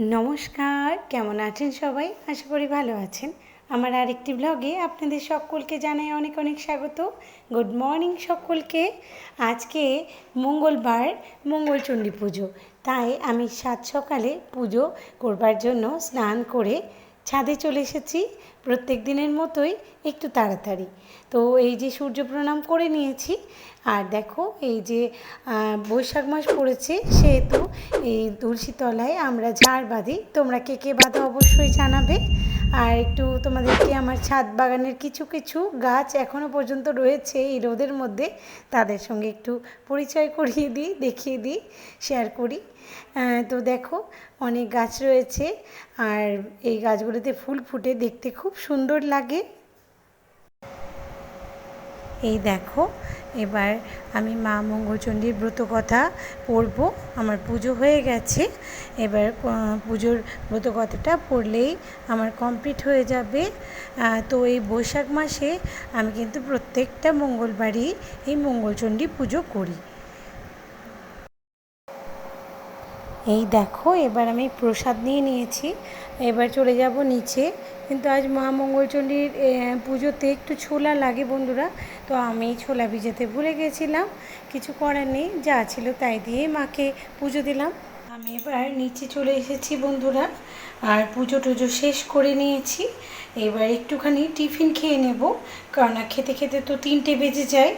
নমস্কার, কেমন আছেন সবাই? আশা করি ভালো আছেন। আমার আরেকটি ব্লগে আপনাদের সকলকে জানাই অনেক অনেক স্বাগত। গুড মর্নিং সকলকে। আজকে মঙ্গলবার, মঙ্গলচণ্ডী পুজো। তাই আমি সাত সকালে পুজো করবার জন্য স্নান করে ছাদে চলে এসেছি। প্রত্যেক দিনের মতোই একটু তাড়াতাড়ি। তো এই যে সূর্য প্রণাম করে নিয়েছি, আর দেখো এই যে বৈশাখ মাস পড়েছে, সেহেতু এই তুলসী তলায় আমরা ঝাড় বাঁধি। তোমরা কে কে বাঁধো অবশ্যই জানাবে। আর একটু তোমাদেরকে আমার ছাদ বাগানের কিছু কিছু গাছ এখনও পর্যন্ত রয়েছে এই রোদের মধ্যে, তাদের সঙ্গে একটু পরিচয় করিয়ে দিই, দেখিয়ে দিই শেয়ার করি। তো দেখো, অনেক গাছ রয়েছে, আর এই গাছগুলোতে ফুল ফুটে দেখতে খুব সুন্দর লাগে। এই দেখো, এবার আমি মা মঙ্গলচণ্ডীর ব্রত কথা পড়ব। আমার পুজো হয়ে গেছে। এবার পুজোর ব্রতকথাটা পড়লেই আমার কমপ্লিট হয়ে যাবে। তো এই বৈশাখ মাসে আমি কিন্তু প্রত্যেকটা মঙ্গলবারই এই মঙ্গলচণ্ডী পুজো করি। এই দেখো, এবার আমি প্রসাদ নিয়ে নিয়েছি। এবার চলে যাব নিচে। কিন্তু আজ মা মঙ্গলচণ্ডীর পুজোতে একটু ছোলা লাগে বন্ধুরা। তো আমি ছোলা ভিজাতে ভুলে গেছিলাম। কিছু করার নেই, যা ছিল তাই দিয়ে মাকে পুজো দিলাম। আমি এবার নিচে চলে এসেছি বন্ধুরা। আর পুজো টুজো শেষ করে নিয়েছি। এবার একটুখানি টিফিন খেয়ে নেব। কারণ খেতে খেতে তো তিনটে বেজে যায়।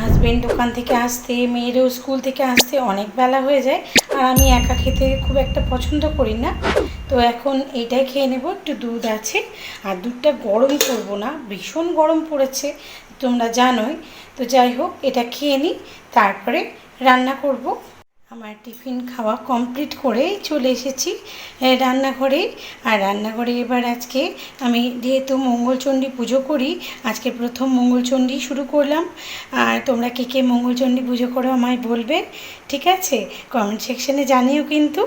হাজবেন্ড দোকান থেকে আসতে, মেয়েরও স্কুল থেকে আসতে অনেক বেলা হয়ে যায়। আমি একা খেতে খুব একটা পছন্দ করি না। তো এখন এটাই খেয়ে নেব, একটু দুধ আছে। আর দুধটা গরম করব না, ভীষণ গরম পড়েছে, তোমরা জানোই। তো যাই হোক, এটা খেয়ে নিই, তারপরে রান্না করব। আমার টিফিন খাওয়া কমপ্লিট করে চলে এসেছি রান্নাঘরে। আর রান্নাঘরে এবার আজকে আমি যেহেতু মঙ্গলচণ্ডী পুজো করি, আজকে প্রথম মঙ্গলচণ্ডী শুরু করলাম। আর তোমরা কে কে মঙ্গলচণ্ডী পুজো করো আমায় বলবে, ঠিক আছে? কমেন্ট সেকশনে জানিও কিন্তু।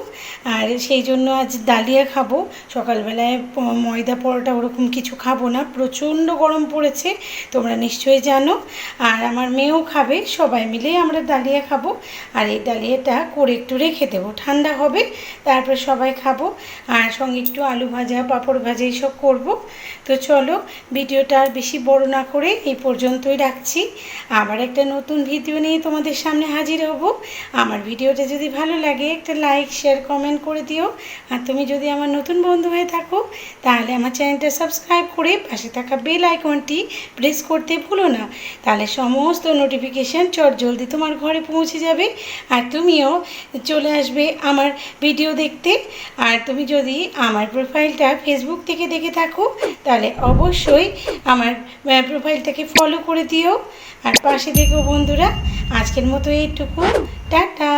আর সেই জন্য আজ ডালিয়া খাব। সকালবেলায় ময়দা পরোটা ওরকম কিছু খাব না, প্রচণ্ড গরম পড়েছে, তোমরা নিশ্চয়ই জানো। আর আমার মেয়েও খাবে, সবাই মিলে আমরা ডালিয়া খাব। আর এই ডালিয়াটা করে একটু রেখে দেবো। ঠান্ডা হবে, তারপরে সবাই খাব। আর সঙ্গে একটু আলু ভাজা, পাঁপড় ভাজা এইসব করব। তো চলো, ভিডিওটা আর বেশি বড় না করে এই পর্যন্তই রাখছি। আবার একটা নতুন ভিডিও নিয়ে তোমাদের সামনে হাজির হব। আমার ভিডিওটা যদি ভালো লাগে, একটা লাইক, শেয়ার, কমেন্ট করে দিও। আর তুমি যদি আমার নতুন বন্ধু হয়ে থাকো, তাহলে আমার চ্যানেলটা সাবস্ক্রাইব করে পাশে থাকা বেল আইকনটি প্রেস করতে ভুলো না। তাহলে সমস্ত নোটিফিকেশান চট জলদি তোমার ঘরে পৌঁছে যাবে। আর তুমিও চলে আসবে আমার ভিডিও দেখতে। আর তুমি যদি আমার প্রোফাইলটা ফেসবুক থেকে দেখে থাকো, তাহলে অবশ্যই আমার প্রোফাইলটাকে ফলো করে দিও। আর পাশে দেখো বন্ধুরা, আজকের মতো এইটুকু। টাটা!